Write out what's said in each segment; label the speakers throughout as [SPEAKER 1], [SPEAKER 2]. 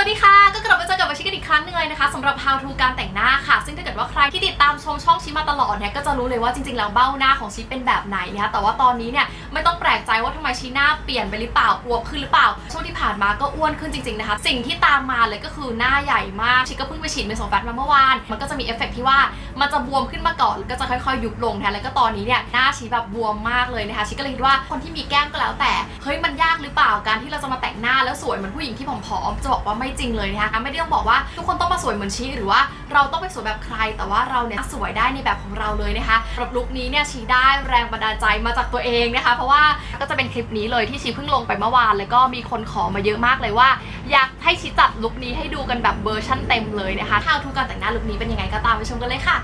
[SPEAKER 1] สวัสดีค่ะ ก็กลับมาเจอกับ ชิกันอีกครั้งหนึงเลยนะคะสำหรับ How to การแต่งหน้าค่ะ ซึ่งถ้าเกิดว่าใครที่ติดตามชมช่องชิมาตลอดเนี่ยก็จะรู้เลยว่าจริงๆแล้วเบ้าหน้าของชิเป็นแบบไหนนะคะแต่ว่าตอนนี้เนี่ยไม่ต้องแปลกใจว่าทำไมชีหน้าเปลี่ยนไปหรือเปล่าอวบขึ้นหรือเปล่า ช่วงที่ผ่านมาก็อ้วนขึ้นจริงๆนะคะ สิ่งที่ตามมาเลยก็คือหน้าใหญ่มากชิก็เพิ่งไปฉีดเมโซแฟตมาเมื่อวานมันก็จะมีเอฟเฟกต์ที่ว่ามันจะบวมขึ้นมาก่อนก็จะค่อยๆยุบลงแทนแล้วก็ตอนนี้เนี่ยหน้าชีแบบบวมมากเลยนะคะชิก็เลยคิดว่าคนที่มีแก้มก็แล้วแต่เฮ้ยมันยากหรือเปล่าการที่เราจะมาแต่งหน้าแล้วสวยเหมือนผู้หญิงที่ผอมๆจะบอกว่าไม่จริงเลยนะคะไม่ได้ต้องบอกว่าทุกคนต้องมาสวยเหมือนชีหรือว่าเราต้องไปสวยแบบใคร แต่ว่าเราเนี่ยสวยได้ในแบบของเราเลยนะคะสำหรับลุคนี้เนี่ยชีได้แรงบันดาลใจมาจากตัวเองนะคะ เพราะว่าก็จะเป็นคลิปนี้เลยที่ชีเพิ่งลงไปเมื่อวาน แล้วก็มีคนขอมาเยอะมากเลยว่า อยากให้ชีจัดลุคนี้ให้ดูกันแบบเวอร์ชั่นเต็มเลยนะคะถ้าทุกการแต่งหน้าลุคนี้เป็นยังไงก็ตามไปชมกันเลยค่ะ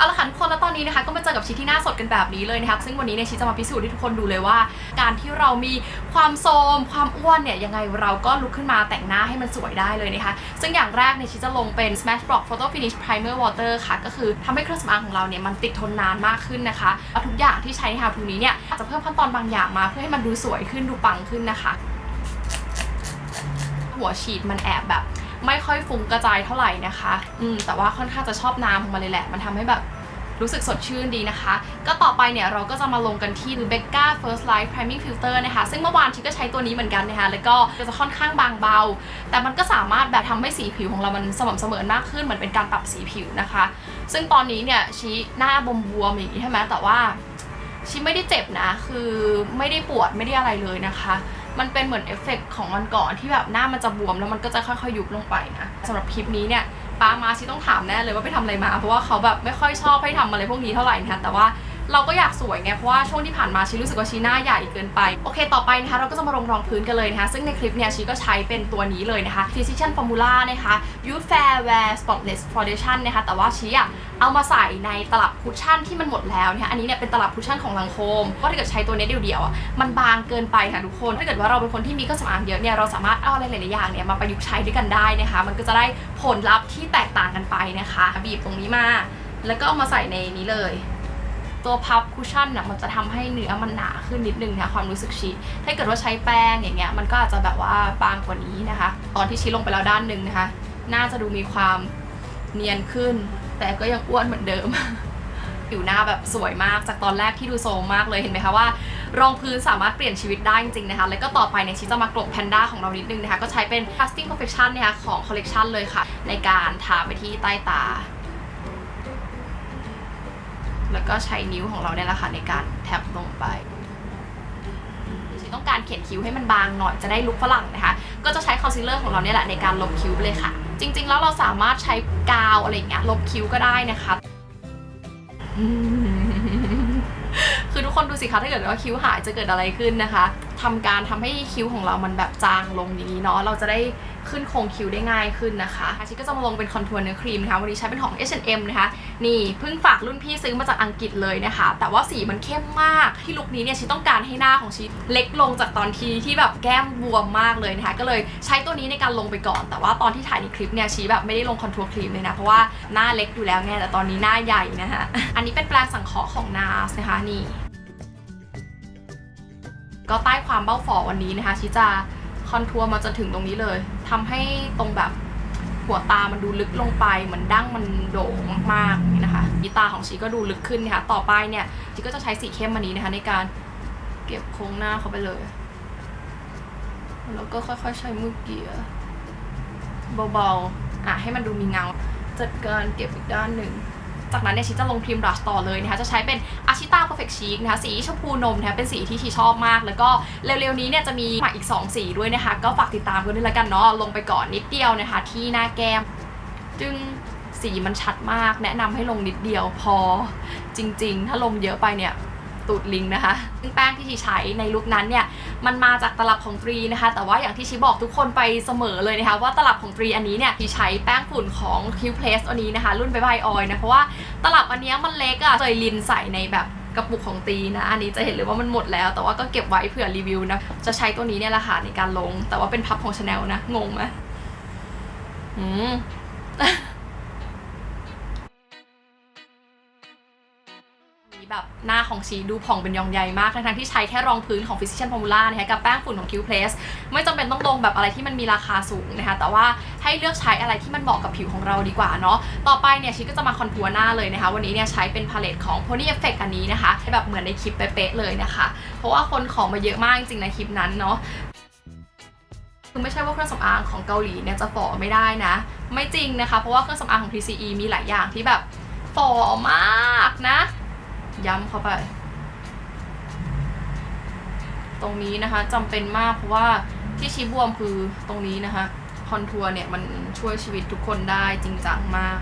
[SPEAKER 1] เอาละค่ะทุกคนแล้วตอนนี้นะคะก็มาเจอกับชีที่หน้าสดกันแบบนี้เลยนะคะซึ่งวันนี้เนี่ยชีจะมาพิสูจน์ให้ทุกคนดูเลยว่า การที่เรามีความโทมความอ้วนเนี่ยยังไงเราก็ลุกขึ้นมาแต่งหน้าให้มันสวยได้เลยนะคะ ซึ่งอย่างแรกเนี่ยชีจะลงเป็น Smash Rock Photo Finish Primer Water ค่ะ ก็คือทำให้เครื่องสำอางของเราเนี่ยมันติดทนนานมากขึ้นนะคะเอาทุกอย่างที่ใช้ใน How to นี้เนี่ยอาจจะเพิ่มขั้นตอนบางอย่างมา เพื่อให้มันดูสวยขึ้นดูปังขึ้นนะคะ หัวฉีดมันแอบแบบ ไม่ค่อยฟุ้งกระจายเท่าไหร่นะคะ อืมแต่ว่าค่อนข้างจะชอบน้ำของมันเลยแหละ มันทำให้แบบรู้สึกสดชื่นดีนะคะ ก็ต่อไปเนี่ยเราก็จะมาลงกันที่ Rebecca First Light Priming Filter นะคะ ซึ่งเมื่อวานชิก็ใช้ตัวนี้เหมือนกันนะคะ แล้วก็จะค่อนข้างบางเบา แต่มันก็สามารถแบบทำให้สีผิวของเรามันสม่ำเสมอมากขึ้น เหมือนเป็นการปรับสีผิวนะคะ ซึ่งตอนนี้เนี่ยชีหน้าบวมบวมๆอย่างนี้ใช่ไหมแต่ว่าชิไม่ได้เจ็บนะ คือไม่ได้ปวดไม่ได้อะไรเลยนะคะ มันเป็นเหมือนเอฟเฟกต์ของวันก่อนที่แบบหน้ามันจะบวมแล้วมันก็จะค่อยๆยุบลงไปนะสำหรับคลิปนี้เนี่ยป้ามาชิต้องถามแน่เลยว่าไปทำอะไรมา เพราะว่าเขาแบบไม่ค่อยชอบให้ทำอะไรพวกนี้เท่าไหร่นะแต่ว่า เราก็อยากสวยไงเพราะว่าช่วงที่ผ่านมาชีรู้สึกว่าชีหน้าใหญ่เกินไปโอเค ต่อไปนะคะเราก็จะมาลงรองพื้นกันเลยนะคะ ซึ่งในคลิปเนี่ยชีก็ใช้เป็นตัวนี้เลยนะคะ Physician Formula นะคะ Youth Fair Wear Spotless Foundation นะคะแต่ว่าชีอะเอามาใส่ในตลับคุชชั่นที่มันหมดแล้วนะคะอันนี้เนี่ยเป็นตลับคุชชั่นของลังโคมเพราะถ้าเกิดใช้ตัวนี้เดียวๆอะมันบางเกินไปค่ะทุกคนถ้าเกิดว่าเราเป็นคนที่มีเครื่องสำอางเยอะเนี่ยเราสามารถเอาอะไรหลายๆอย่างเนี่ยมาประยุกต์ใช้ด้วยกันได้นะคะ มันก็จะได้ผลลัพธ์ที่แตกต่างกันไปนะคะ บีบตรงนี้มาแล้วก็เอามาใส่ในนี้เลย ตัวพับคุชชั่นน่ะมันจะทำให้เนื้อมันหนาขึ้นนิดนึงนะคะความรู้สึกชีถ้าเกิดว่าใช้แป้งอย่างเงี้ยมันก็อาจจะแบบว่าบางกว่านี้นะคะ ตอนที่ชี้ลงไปแล้วด้านหนึ่งนะคะ น่าจะดูมีความเนียนขึ้น แต่ก็ยังอ้วนเหมือนเดิมผิวหน้าแบบสวยมากจากตอนแรกที่ดูโซมมากเลยเห็นไหมคะว่า รองพื้นสามารถเปลี่ยนชีวิตได้จริงๆนะคะ แล้วก็ต่อไปเนี่ยชิจะมากลบแพนด้าของเรานิดนึงนะคะ ก็ใช้เป็น Casting Perfection นะคะของ Collection เลยค่ะ ในการทาไปที่ใต้ตา แล้วก็ใช้นิ้วของเราเนี่ยแหละค่ะในการแท็บลงไปต้องการเขียนคิ้วให้มันบางหน่อยจะได้ลุคฝรั่งนะคะ ก็จะใช้คอนซีลเลอร์ของเราเนี่ยแหละในการลบคิ้วไปเลยค่ะ จริง ๆ แล้วเราสามารถใช้กาวอะไรอย่างเงี้ยลบคิ้วก็ได้นะคะ คือทุกคนดูสิคะถ้าเกิดว่าคิ้วหายจะเกิดอะไรขึ้นนะคะ ทำการทำให้คิ้วของเรามันแบบจางลงอย่างนี้เนาะเราจะได้ขึ้นโครงคิ้วได้ง่ายขึ้นนะคะชิก็จะมาลงเป็นคอนทัวร์เนื้อครีมนะคะวันนี้ใช้เป็นของ H&M นะคะ นี่เพิ่งฝากรุ่นพี่ซื้อมาจากอังกฤษเลยนะคะ แต่ว่าสีมันเข้มมากที่ลุคนี้เนี่ยชิต้องการให้หน้าของชิเล็กลงจากตอนทีที่แบบแก้มบวมมากเลยนะคะ ก็เลยใช้ตัวนี้ในการลงไปก่อน แต่ว่าตอนที่ถ่ายในคลิปเนี่ยชีแบบไม่ได้ลงคอนทัวร์ครีมเลยนะเพราะว่าหน้าเล็กอยู่แล้วไงแต่ตอนนี้หน้าใหญ่นะคะอันนี้เป็นแปรงสังเคราะห์ของ NARS นะคะนี่ ก็ใต้ความเบ้าฝอวันนี้นะคะชิจะคอนทัวร์มาจนถึงตรงนี้เลยทำให้ตรงแบบหัวตามันดูลึกลงไป เหมือนดั้งมันโด่งมากๆนี้นะคะดีตาของชีก็ดูลึกขึ้นนะคะต่อไปเนี่ยชีก็จะใช้สีเข้มอันนี้นะคะ ในการเก็บโครงหน้าเข้าไปเลย แล้วก็ค่อยๆใช้มือเกี่ยเบาๆอะให้มันดูมีเงา จัดการเก็บอีกด้านหนึ่ง จากนั้นเนี่ยชิจะลงพรีมบลัชต่อเลยนะคะจะใช้เป็นอาชิต้าเพอร์เฟกชีคนะคะสีชมพูนมนะคะเป็นสีที่ชีชอบมาก แล้วก็เร็วๆนี้เนี่ยจะมีมาอีก 2 สีด้วยนะคะ ก็ฝากติดตามกันด้วยละกันเนาะลงไปก่อนนิดเดียวนะคะ ที่หน้าแก้มจึงสีมันชัดมาก แนะนำให้ลงนิดเดียวพอจริง ๆ ถ้าลงเยอะไปเนี่ย ตูดลิงนะคะซึ่งแป้งที่ชีใช้ในลุคนั้นเนี่ยมันมาจากตลับของตรีนะคะ แต่ว่าอย่างที่ชีบอกทุกคนไปเสมอเลยนะคะ ว่าตลับของตรีอันนี้เนี่ยชีใช้แป้งฝุ่นของ Q Place อันนี้นะคะ รุ่นใบใบออยนะเพราะว่าตลับอันเนี้ยมันเล็กอะเคยลินใส่ในแบบกระปุกของตีนะ อันนี้จะเห็นเลยว่ามันหมดแล้ว แต่ว่าก็เก็บไว้เผื่อรีวิวนะ จะใช้ตัวนี้เนี่ยแหละค่ะในการลง แต่ว่าเป็นพับของ Chanel นะ งงไหมอืม หน้าของชีดูผ่องเป็นยองใยมากทั้งๆที่ใช้แค่รองพื้นของ Physician Formula นะคะกับแป้งฝุ่นของ Q Place ไม่จำเป็นต้องลงแบบอะไรที่มันมีราคาสูงนะคะแต่ว่าให้เลือกใช้อะไรที่มันเหมาะกับผิวของเราดีกว่าเนาะต่อไปเนี่ยชีก็จะมาคอนทัวร์หน้าเลยนะคะ วันนี้เนี่ยใช้เป็นพาเลตของ Pony Effect อันนี้นะคะแบบเหมือนในคลิปเป๊ะๆเลยนะคะ เพราะว่าคนของมาเยอะมากจริงๆในคลิปนั้นเนาะคือไม่ใช่ว่าเครื่องสำอางของเกาหลีเนี่ยจะฝ่อไม่ได้นะ ไม่จริงนะคะ เพราะว่าเครื่องสำอางของ TCE มีหลายอย่างที่แบบฝ่อมากนะ ย้ำเข้าไป ตรงนี้นะคะจำเป็นมากเพราะว่าที่ชี้บวมคือตรงนี้นะคะ คอนทัวร์เนี่ยมันช่วยชีวิตทุกคนได้จริงจังมาก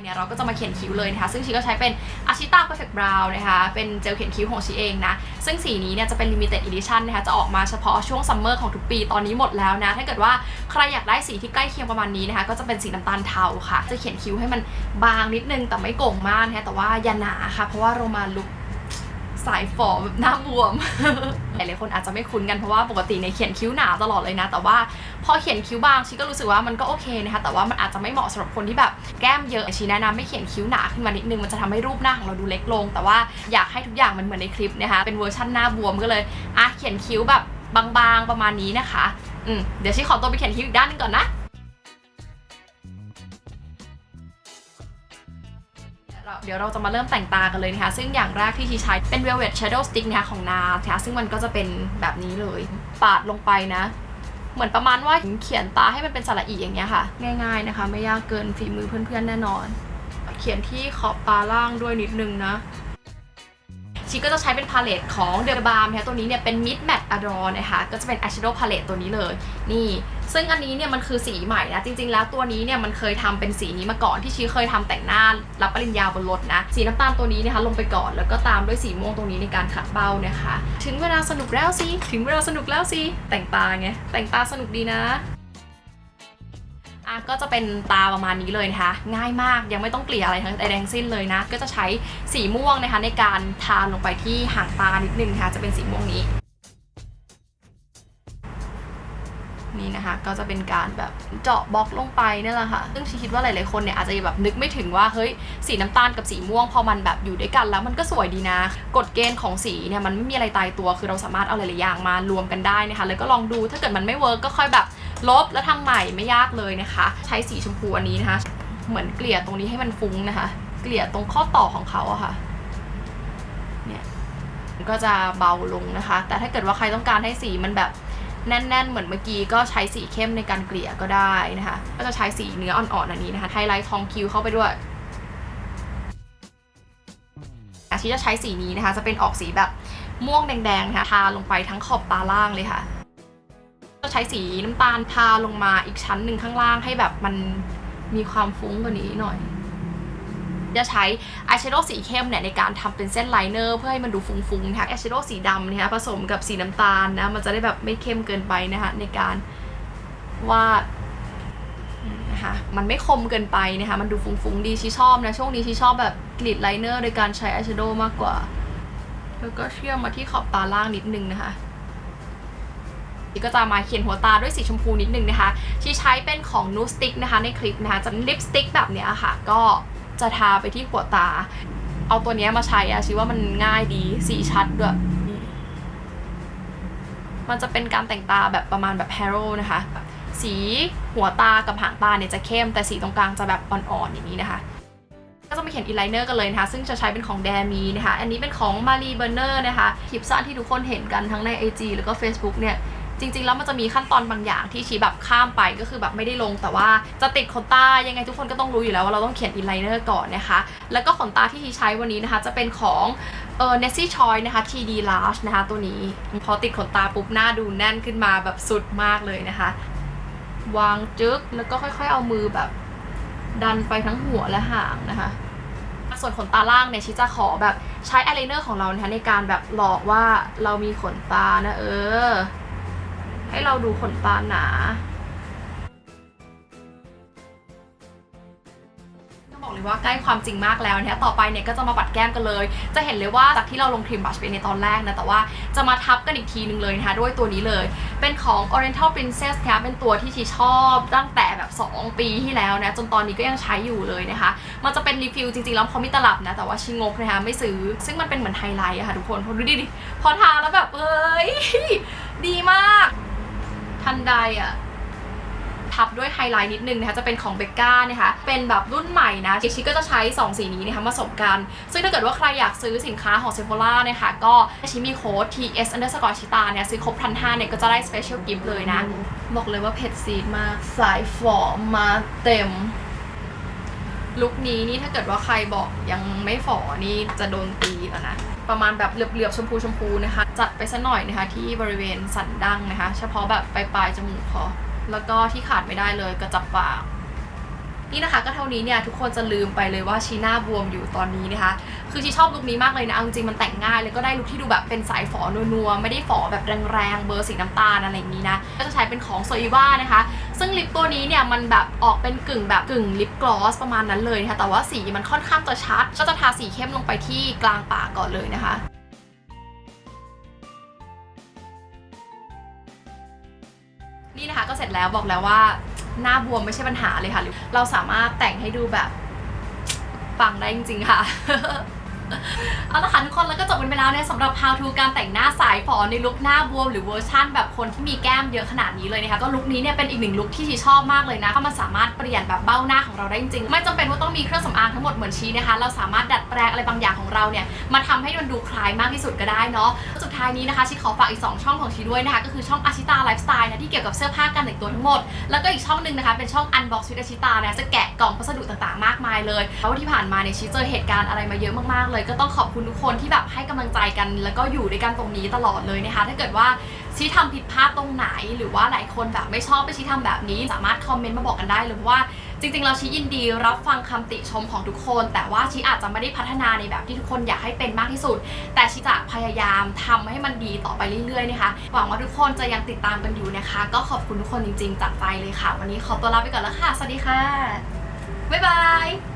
[SPEAKER 1] เนี่ยเราก็จะมาเขียนคิ้วเลยนะคะ ซึ่งชีก็ใช้เป็น Ashita Perfect Brown นะคะ เป็นเจลเขียนคิ้วของชีเองนะ ซึ่งสีนี้เนี่ยจะเป็น Limited Edition นะคะ จะออกมาเฉพาะช่วงซัมเมอร์ของทุกปี ตอนนี้หมดแล้วนะ ถ้าเกิดว่าใครอยากได้สีที่ใกล้เคียงประมาณนี้นะคะ ก็จะเป็นสีน้ำตาลเทาค่ะ จะเขียนคิ้วให้มันบางนิดนึงแต่ไม่โก่งมากนะคะ แต่ว่าอย่าหนาค่ะ เพราะว่าเรามาลุก สายฝอแบบหน้าบวม หลายๆคนอาจจะไม่คุ้นกันเพราะว่าปกติในเขียนคิ้วหนาตลอดเลยนะ แต่ว่าพอเขียนคิ้วบางชีก็รู้สึกว่ามันก็โอเคนะคะ แต่ว่ามันอาจจะไม่เหมาะสำหรับคนที่แบบแก้มเยอะชีแนะนำไม่เขียนคิ้วหนาขึ้นมานิดนึงมันจะทำให้รูปหน้าของเราดูเล็กลง แต่ว่าอยากให้ทุกอย่างมันเหมือนในคลิปนะคะ เป็นเวอร์ชันหน้าบวมก็เลยอะเขียนคิ้วแบบบางๆประมาณนี้นะคะอืมเดี๋ยวชีขอตัวไปเขียนคิ้วอีกด้านนึงก่อนนะ เดี๋ยวเราจะมาเริ่มแต่งตากันเลยนะคะ ซึ่งอย่างแรกที่ชีใช้เป็น Velvet Shadow Stick นะคะของนานะคะซึ่งมันก็จะเป็นแบบนี้เลย ปาดลงไปนะ เหมือนประมาณว่าเขียนตาให้มันเป็นสระอีอย่างเงี้ยค่ะ ง่าย ๆนะคะ ไม่ยากเกินฝีมือเพื่อนๆแน่นอน เขียนที่ขอบตาล่างด้วยนิดนึงนะ ชีก็จะใช้เป็นพาเลตของเดอร์บาร์มนะคะตัวนี้เนี่ยเป็น Mid Matte Adore นะคะก็จะเป็น Eyeshadow Palette ตัวนี้เลยนี่ซึ่งอันนี้เนี่ยมันคือสีใหม่นะ จริง ๆ แล้วตัวนี้เนี่ยมันเคยทำเป็นสีนี้มาก่อนที่ชีเคยทำแต่งหน้ารับปริญญาบนรถนะ สีน้ำตาลตัวนี้นะคะลงไปก่อนแล้วก็ตามด้วยสีม่วงตรงนี้ในการขัดเบ้านะคะ ถึงเวลาสนุกแล้วสิถึงเวลาสนุกแล้วสิแต่งตาไงแต่งตาสนุกดีนะ ก็จะเป็นตาประมาณนี้เลยนะคะ ง่ายมากยังไม่ต้องเกลี่ยอะไรทั้งใดทั้งสิ้นเลยนะ ก็จะใช้สีม่วงนะคะในการทาลงไปที่หางตานิดนึงนะคะจะเป็นสีม่วงนี้ นี่นะคะ ก็จะเป็นการแบบเจาะบล็อกลงไปนี่แหละค่ะ ซึ่งชีคิดว่าหลายๆคนเนี่ยอาจจะแบบนึกไม่ถึงว่าเฮ้ยสีน้ำตาลกับสีม่วงพอมันแบบอยู่ด้วยกันแล้วมันก็สวยดีนะกฎเกณฑ์ของสีเนี่ยมันไม่มีอะไรตายตัวคือเราสามารถเอาหลายๆอย่างมารวมกันได้นะคะแล้วก็ลองดูถ้าเกิดมันไม่เวิร์กก็ค่อยแบบ ลบแล้วทำใหม่ไม่ยากเลยนะคะ ใช้สีชมพูอันนี้นะคะ เหมือนเกลี่ยตรงนี้ให้มันฟุ้งนะคะ เกลี่ยตรงข้อต่อของเขาอะค่ะเนี่ยมันก็จะเบาลงนะคะ แต่ถ้าเกิดว่าใครต้องการให้สีมันแบบแน่น ๆ เหมือนเมื่อกี้ก็ใช้สีเข้มในการเกลี่ยก็ได้นะคะ ก็จะใช้สีเนื้ออ่อนๆอันนี้นะคะไฮไลท์ทองคิวเข้าไปด้วยอาชีจะใช้สีนี้นะคะ จะเป็นออกสีแบบม่วงแดงๆนะคะทาลงไปทั้งขอบตาล่างเลยค่ะ ใช้สีน้ำตาลทาลงมาอีกชั้นหนึ่งข้างล่างให้แบบมันมีความฟุ้งกว่านี้หน่อย จะใช้อายแชโดว์สีเข้มเนี่ยในการทำเป็นเส้นไลเนอร์เพื่อให้มันดูฟุ้งๆนะคะอายแชโดว์สีดำนะคะผสมกับสีน้ำตาลนะมันจะได้แบบไม่เข้มเกินไปนะคะในการวาดนะคะมันไม่คมเกินไปนะคะมันดูฟุ้งๆดีชีชอบนะช่วงนี้ชีชอบแบบกรีดไลเนอร์โดยการใช้อายแชโดว์มากกว่า แล้วก็เชื่อมมาที่ขอบตาล่างนิดนึงนะคะ ก็จะมาเขียนหัวตาด้วยสีชมพูนิดนึงนะคะที่ใช้เป็นของนูสติกนะคะในคลิปนะคะจะลิปสติกแบบเนี้ยค่ะ ก็จะทาไปที่หัวตา เอาตัวเนี้ยมาใช้อะชิว่ามันง่ายดีสีชัดด้วย มันจะเป็นการแต่งตาแบบประมาณแบบแฮร์โรนะคะ สีหัวตากับหางตาเนี่ยจะเข้ม แต่สีตรงกลางจะแบบอ่อนๆอย่างนี้นะคะก็จะมาเขียนอินไลเนอร์กันเลยนะคะ ซึ่งจะใช้เป็นของแดมีนะคะ อันนี้เป็นของมารีเบอร์เนอร์นะคะคลิปสั้นที่ทุกคนเห็นกันทั้งใน IG แล้วก็ Facebook เนี่ย จริง ๆ แล้วมันจะมีขั้นตอนบางอย่างที่ชี้แบบข้ามไปก็คือแบบไม่ได้ลง แต่ว่าจะติดขนตายังไงทุกคนก็ต้องรู้อยู่แล้วว่าเราต้องเขียนอินไลเนอร์ก่อนนะคะ แล้วก็ขนตาที่ชี้ใช้วันนี้นะคะ จะเป็นของเออ Nessie Choi นะคะ TD Large นะคะ ตัวนี้ พอติดขนตาปุ๊บหน้าดูแน่นขึ้นมาแบบสุดมากเลยนะคะ วางจึ๊กแล้วก็ค่อยๆ เอามือแบบ ดันไปทั้งหัวและหางนะคะส่วนขนตาล่างเนี่ยชิจะขอแบบใช้อายไลเนอร์ของเรานะคะในการแบบหลอกว่าเรามีขนตานะเออ ให้เราดูขนตาหนาต้องบอกเลยว่าใกล้ความจริงมากแล้วนะคะต่อไปเนี่ยก็จะมาปัดแก้มกันเลย จะเห็นเลยว่าจากที่เราลงครีมบัชไปในตอนแรกนะ แต่ว่าจะมาทับกันอีกทีหนึ่งเลยนะคะด้วยตัวนี้เลย เป็นของ Oriental Princess นะคะเป็นตัวที่ชีชอบตั้งแต่แบบ 2 ปีที่แล้วนะ จนตอนนี้ก็ยังใช้อยู่เลยนะคะ มันจะเป็นรีฟิลจริงๆ แล้วเขามีตลับนะ แต่ว่าชิงงกนะคะไม่ซื้อ ซึ่งมันเป็นเหมือนไฮไลท์อะค่ะทุกคนพอดูดิดิพอทาแล้วแบบเอ้ยดีมาก ทันใดอะทับด้วยไฮไลท์นิดนึงนะคะจะเป็นของเบกก้านะคะเป็นแบบรุ่นใหม่นะชิก็จะใช้ 2 สีนี้นะคะผสมกัน ซึ่งถ้าเกิดว่าใครอยากซื้อสินค้าของเซฟโปล่านะคะก็ชิมีโค้ด TS underscore ชิตาเนี่ยซื้อครบพันห้าเนี่ยก็จะได้ special gift เลยนะ บอกเลยว่าเผ็ดซีดมาก สายฝอมาเต็ม ลุคนี้นี่ถ้าเกิดว่าใครบอกยังไม่ฝอนี่จะโดนตีแล้วนะ ประมาณแบบเหลือบๆชมพูชมพูนะคะ จัดไปสักหน่อยนะคะ ที่บริเวณสันดั้งนะคะ เฉพาะแบบปลายๆจมูกพอแล้วก็ที่ขาดไม่ได้เลยกระจับปากนี่นะคะก็เท่านี้เนี่ยทุกคนจะลืมไปเลยว่าชีหน้าบวมอยู่ตอนนี้นะคะ คือชีชอบลุคนี้มากเลยนะจริงๆมันแต่งง่ายเลยก็ได้ลุคที่ดูแบบเป็นสายฝอนัวๆไม่ได้ฝอแบบแรงๆเบอร์สีน้ำตาลอะไรอย่างนี้นะก็จะใช้เป็นของโซอีว่านะคะ ซึ่งลิปตัวนี้เนี่ยมันแบบออกเป็นกึ่งแบบกึ่งลิปกลอสประมาณนั้นเลยนะคะแต่ว่าสีมันค่อนข้างจะชัด ก็จะทาสีเข้มลงไปที่กลางปากก่อนเลยนะคะนี่นะคะก็เสร็จแล้วบอกแล้วว่าหน้าบวมไม่ใช่ปัญหาเลยค่ะ เราสามารถแต่งให้ดูแบบปังได้จริงๆค่ะ เอาละค่ะทุกคนแล้วก็จบกันไปแล้วเนี่ยสำหรับ how to การแต่งหน้าสายฝอในลุคหน้าบวมหรือเวอร์ชั่นแบบคนที่มีแก้มเยอะขนาดนี้เลยนะคะก็ลุคนี้เนี่ยเป็นอีกหนึ่งลุคที่ชีชอบมากเลยนะเพราะมันสามารถเปลี่ยนแบบเบ้าหน้าของเราได้จริงๆไม่จำเป็นว่าต้องมีเครื่องสำอางทั้งหมดเหมือนชีนะคะ เราสามารถดัดแปลงอะไรบางอย่างของเราเนี่ยมาทำให้มันดูคล้ายมากที่สุดก็ได้เนาะสุดท้ายนี้นะคะชีขอฝากอีก 2 ช่องของชีด้วยนะคะก็คือช่องอาชิตาไลฟ์สไตล์นะที่เกี่ยวกับเสื้อผ้าการแต่งตัวทั้งหมด แล้วก็อีกช่องหนึ่งนะคะเป็นช่อง Unbox with อาชิตานะจะแกะกล่องพัสดุต่างๆ มากมายเลยเพราะว่าที่ผ่านมาเนี่ยชีเจอเหตุการณ์อะไรมาเยอะมากๆเลยก็ต้องขอบคุณทุกคนที่แบบให้กำลังใจกัน แล้วก็อยู่ด้วยกันตรงนี้ตลอดเลยนะคะ ถ้าเกิดว่าชี้ทำผิดพลาดตรงไหน หรือว่าหลายคนแบบไม่ชอบไปชี้ทำแบบนี้ สามารถคอมเมนต์มาบอกกันได้เลยเพราะว่าจริงๆ เราชี้ยินดีรับฟังคำติชมของทุกคน แต่ว่าชี้อาจจะไม่ได้พัฒนาในแบบที่ทุกคนอยากให้เป็นมากที่สุด แต่ชี้จะพยายามทำให้มันดีต่อไปเรื่อยๆนะคะหวังว่าทุกคนจะยังติดตามกันอยู่นะคะ ก็ขอบคุณทุกคนจริงๆจากใจเลยค่ะ วันนี้ขอตัวลาไปก่อนแล้วค่ะ สวัสดีค่ะบ๊ายบาย